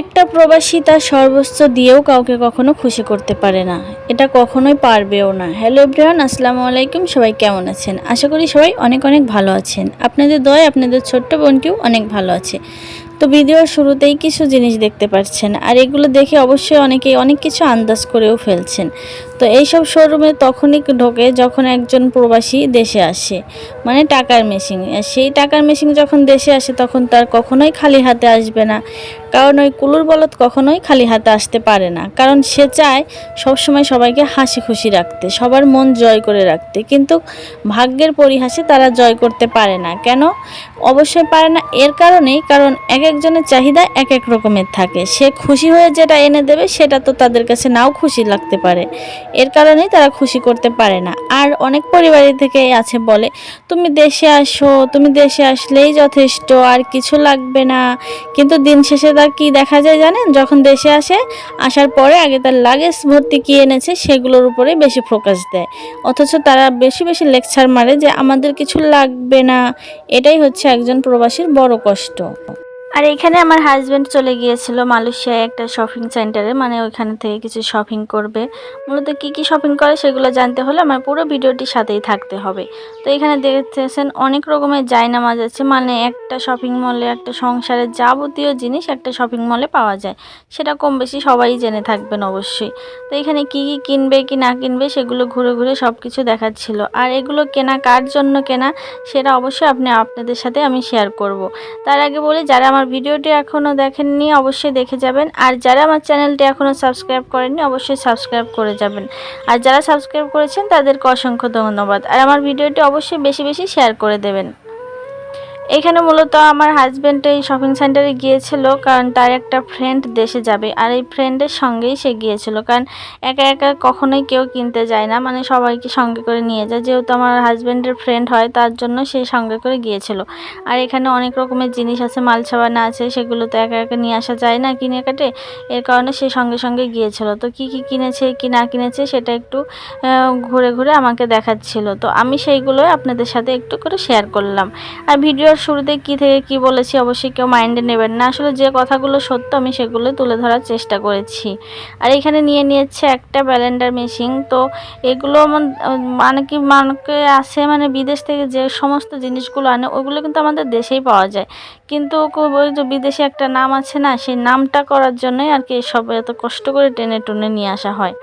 একটা প্রবাসী তার সর্বোচ্চ দিয়েও কাউকে কখনো খুশি করতে পারে না। এটা কখনোই পারবেও না। হ্যালো এভরিওয়ান, আসসালামু আলাইকুম। সবাই কেমন আছেন? আশা করি সবাই অনেক অনেক ভালো আছেন। আপনাদের দয়, আপনাদের ছোট্ট বোনটিও অনেক ভালো আছে। তো ভিডিওর শুরুতেই কিছু জিনিস দেখতে পাচ্ছেন, আর এগুলো দেখে অবশ্যই অনেকেই অনেক কিছু আন্দাজ করেও ফেলছেন। তো এইসব শোরুমে তখনই ঢোকে যখন একজন প্রবাসী দেশে আসে মানে টাকার মেশিন সেই টাকার মেশিন যখন দেশে আসে, তখন তার কখনোই খালি হাতে আসবে না। কারণ ওই কুলুর বলদ কখনোই খালি হাতে আসতে পারে না। কারণ সে চায় সবসময় সবাইকে হাসি খুশি রাখতে, সবার মন জয় করে রাখতে। কিন্তু ভাগ্যের পরিহাসে তারা জয় করতে পারে না। কেন? অবশ্যই পারে না। এর কারণেই কারণ এক একজনের চাহিদা এক এক রকমের থাকে। সে খুশি হয়ে যেটা এনে দেবে, সেটা তো তাদের কাছে নাও খুশি লাগতে পারে। এর কারণেই তারা খুশি করতে পারে না। আর অনেক পরিবারের থেকে আছে বলে, তুমি দেশে আসো, তুমি দেশে আসলেই যথেষ্ট, আর কিছু লাগবে না। কিন্তু দিন শেষে তার কি দেখা যায় জানেন? যখন দেশে আসে, আসার পরে আগে তার লাগেজ ভর্তি কি এনেছে, সেগুলোর উপরে বেশি ফোকাস দেয়। অথচ তারা বেশি বেশি লেকচার মারে যে, আমাদের কিছু লাগবে না। এটাই হচ্ছে একজন প্রবাসীর বড় কষ্ট। আর এখানে আমার হাজব্যান্ড চলে গিয়েছিল মালয়েশিয়ায় একটা শপিং সেন্টারে মানে ওইখানে থেকে কিছু শপিং করবে। মূলত কি কি শপিং করে সেগুলো জানতে হলে আমার পুরো ভিডিওটির সাথেই থাকতে হবে। তো এখানে দেখতেছেন অনেক রকমের জায়নামাজ আছে মানে একটা শপিং মলে একটা সংসারের যাবতীয় জিনিস একটা শপিং মলে পাওয়া যায়। সেটা কম বেশি সবাই জেনে থাকবেন অবশ্যই। তো এখানে কি কি কিনবে কি না কিনবে সেগুলো ঘুরে ঘুরে সব কিছু দেখাচ্ছিল। আর এগুলো কেনা কার জন্য কেনা সেটা অবশ্যই আপনি আপনাদের সাথে আমি শেয়ার করব। তার আগে বলি, যারা আমার ভিডিওটি এখনও দেখেননি, অবশ্যই দেখে যাবেন। আর যারা আমার চ্যানেলটি এখনও সাবস্ক্রাইব করেননি, অবশ্যই সাবস্ক্রাইব করে যাবেন। আর যারা সাবস্ক্রাইব করেছেন, তাদেরকে অসংখ্য ধন্যবাদ। আর আমার ভিডিওটি অবশ্যই বেশি বেশি শেয়ার করে দেবেন। এখানে মূলত আমার হাজব্যান্ড এই শপিং সেন্টারে গিয়েছিল, কারণ তার একটা ফ্রেন্ড দেশে যাবে। আর এই ফ্রেন্ডের সঙ্গেই সে গিয়েছিল, কারণ একা একা কখনোই কেউ কিনতে যায় না। মানে সবাইকে সঙ্গে করে নিয়ে যায়। যেহেতু আমার হাজব্যান্ডের ফ্রেন্ড হয়, তার জন্য সে সঙ্গে করে গিয়েছিল। আর এখানে অনেক রকমের জিনিস আছে মাল ছাবানা আছে, সেগুলো তো একা একা নিয়ে আসা যায় না কিনে কাটে এর কারণে সে সঙ্গে সঙ্গে গিয়েছিল। তো কি কি কিনেছে, কি না কিনেছে, সেটা একটু ঘুরে ঘুরে আমাকে দেখাচ্ছিল। তো আমি সেইগুলোই আপনাদের সাথে একটু করে শেয়ার করলাম। আর ভিডিওর শুরুতে কি থেকে কি বলেছি অবশ্যই কেউ মাইন্ডে নেবেন না। আসলে যে কথাগুলো সত্য, আমি সেগুলো তুলে ধরার চেষ্টা করেছি। আর এখানে নিয়ে নিয়েছে একটা ব্যালেন্ডার মেশিন। তো এগুলো মানে কি মানকে আসে মানে বিদেশ থেকে যে সমস্ত জিনিসগুলো আনে, ওগুলো কিন্তু আমাদের দেশেই পাওয়া যায়। কিন্তু ওই যে বিদেশে একটা নাম আছে না, সেই নামটা করার জন্যই আর কি সব এত কষ্ট করে টেনে টুনে নিয়ে আসা হয়।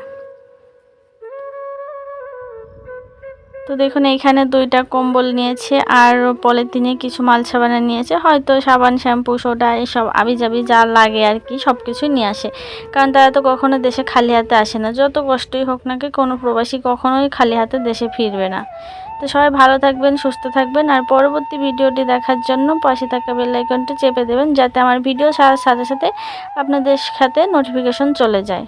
তো দেখুন এইখানে দুইটা কম্বল নিয়েছে আর পলিথিনে কিছু মাল সাবানা নিয়েছে। হয়তো সাবান, শ্যাম্পু, সোডা, এসব আবি যাবি যা লাগে আর কি সব কিছুই নিয়ে আসে। কারণ তারা তো কখনো দেশে খালি হাতে আসে না। যত কষ্টই হোক না কি কোনো প্রবাসী কখনোই খালি হাতে দেশে ফিরবে না। তো সবাই ভালো থাকবেন, সুস্থ থাকবেন আর পরবর্তী ভিডিওটি দেখার জন্য পাশে থাকা বেল আইকনটি চেপে দেবেন, যাতে আমার ভিডিও ছাড়ার সাথে সাথে আপনাদের সাথে নোটিফিকেশন চলে যায়।